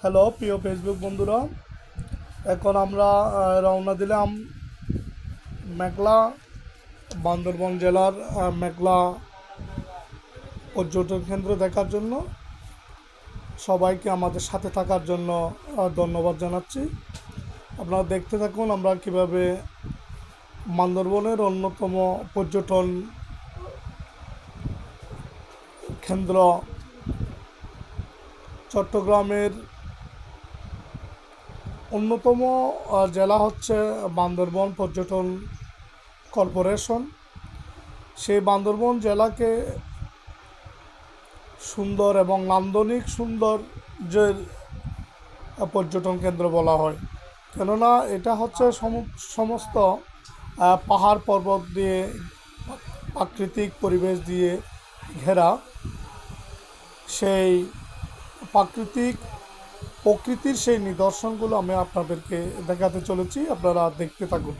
Hello, প্রিয় Facebook বন্ধুরা, এখন আমরা রওনা দিলাম মেঘলা বান্দরবন জেলার মেঘলা পর্যটন কেন্দ্র দেখার জন্য। সবাইকে আমাদের সাথে থাকার জন্য ধন্যবাদ জানাচ্ছি। আপনারা দেখতে থাকুন আমরা কীভাবে বান্দরবনের অন্যতম পর্যটন কেন্দ্র চট্টগ্রামের অন্যতম জেলা হচ্ছে বান্দরবন পর্যটন কর্পোরেশন। সেই বান্দরবন জেলাকে সুন্দর এবং নান্দনিক আহ, পর্যটন কেন্দ্র বলা হয়। কেননা এটা হচ্ছে সম- সমস্ত পাহাড় পর্বত দিয়ে প্রাকৃতিক পরিবেশ দিয়ে ঘেরা। সেই প্রাকৃতিক প্রকৃতির সেই নিদর্শনগুলো আমি আপনাদেরকে দেখাতে চলেছি। আপনারা দেখতে থাকুন।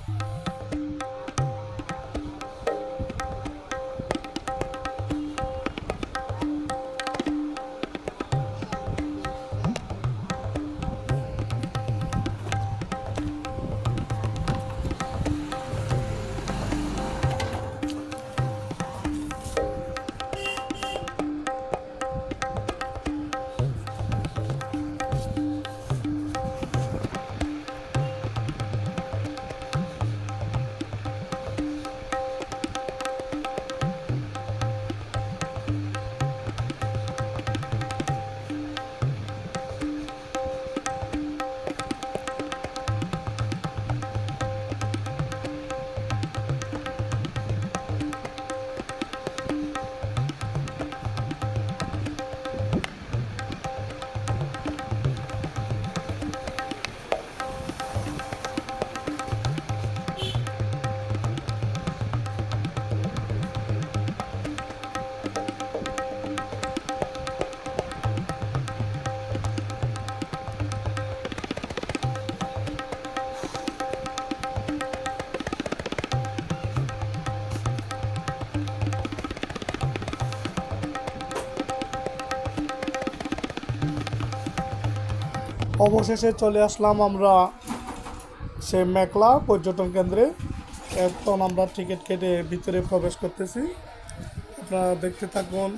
অবশেষে চলে আসলাম আমরা সে মেকলা পর্যটন কেন্দ্রে। এখন আমরা টিকিট কেটে ভিতরে প্রবেশ করতেছি। আপনারা দেখতে থাকুন।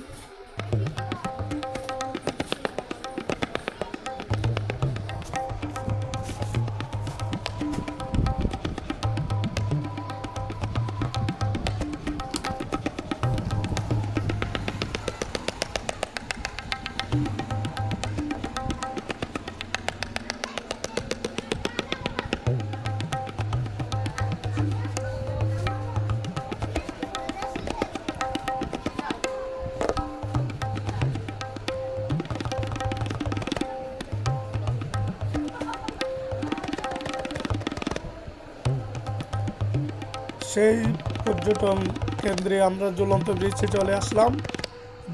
সেই পর্যটন কেন্দ্রে আমরা ঝুলন্ত ব্রিজে চলে আসলাম।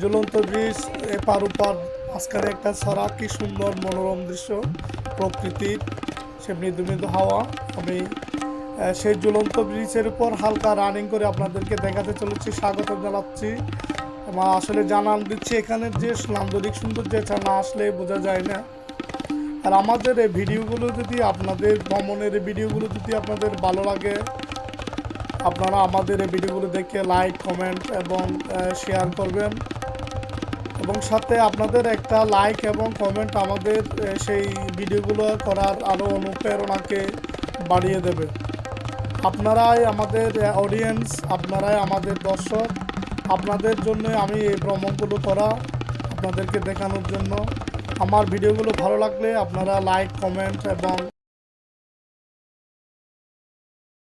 ঝুলন্ত ব্রিজ এপার ওপার মাঝখানে একটা ছড়া, কি সুন্দর মনোরম দৃশ্য, প্রকৃতির সে মৃদু মৃদু হাওয়া। আমি সেই ঝুলন্ত ব্রিজের উপর হালকা রানিং করে আপনাদেরকে দেখাতে চলেছি, স্বাগত জানাচ্ছি। আমার আসলে জানান দিচ্ছি, এখানের যে নান্দনিক সৌন্দর্য, এটা না আসলে বোঝা যায় না। আর আমাদের এই ভিডিওগুলো যদি আপনাদের ভ্রমণের ভিডিওগুলো যদি আপনাদের ভালো লাগে আপনারা আমাদের এই ভিডিওগুলো দেখে লাইক কমেন্ট এবং শেয়ার করবেন। এবং সাথে আপনাদের একটা লাইক এবং কমেন্ট আমাদের সেই ভিডিওগুলো করার আরও অনুপ্রেরণাকে বাড়িয়ে দেবে। আপনারাই আমাদের অডিয়েন্স আপনারাই আমাদের দর্শক। আপনাদের জন্য আমি এই ভ্রমণগুলো করা আপনাদেরকে দেখানোর জন্য। আমার ভিডিওগুলো ভালো লাগলে আপনারা লাইক কমেন্ট এবং